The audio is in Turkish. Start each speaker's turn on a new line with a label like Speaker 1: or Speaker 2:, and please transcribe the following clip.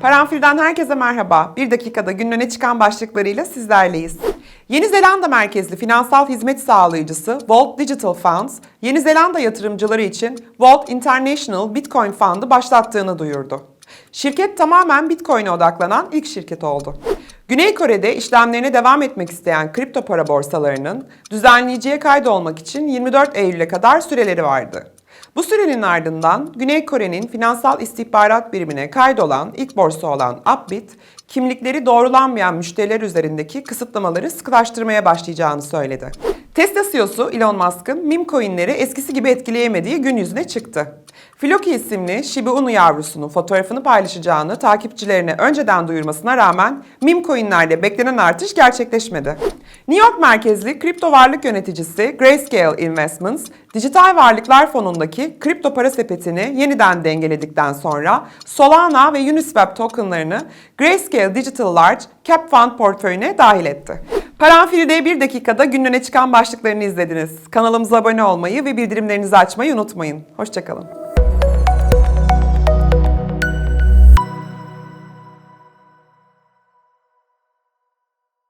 Speaker 1: Paranfil'den herkese merhaba. Bir dakikada günün öne çıkan başlıklarıyla sizlerleyiz. Yeni Zelanda merkezli finansal hizmet sağlayıcısı Volt Digital Funds, Yeni Zelanda yatırımcıları için Volt International Bitcoin Fund'ı başlattığını duyurdu. Şirket tamamen Bitcoin'e odaklanan ilk şirket oldu. Güney Kore'de işlemlerine devam etmek isteyen kripto para borsalarının düzenleyiciye kaydolmak için 24 Eylül'e kadar süreleri vardı. Bu sürenin ardından Güney Kore'nin finansal istihbarat birimine kaydolan ilk borsa olan Upbit, kimlikleri doğrulanmayan müşteriler üzerindeki kısıtlamaları sıkılaştırmaya başlayacağını söyledi. Tesla CEO'su Elon Musk'ın meme coinleri eskisi gibi etkileyemediği gün yüzüne çıktı. Floki isimli Shiba Inu yavrusunun fotoğrafını paylaşacağını takipçilerine önceden duyurmasına rağmen meme coinlerde beklenen artış gerçekleşmedi. New York merkezli kripto varlık yöneticisi Grayscale Investments, dijital varlıklar fonundaki kripto para sepetini yeniden dengeledikten sonra Solana ve Uniswap tokenlarını Grayscale Digital Large Cap Fund portföyüne dahil etti. Paranfil'de bir dakikada günün öne çıkan başlıklarını izlediniz. Kanalımıza abone olmayı ve bildirimlerinizi açmayı unutmayın. Hoşçakalın.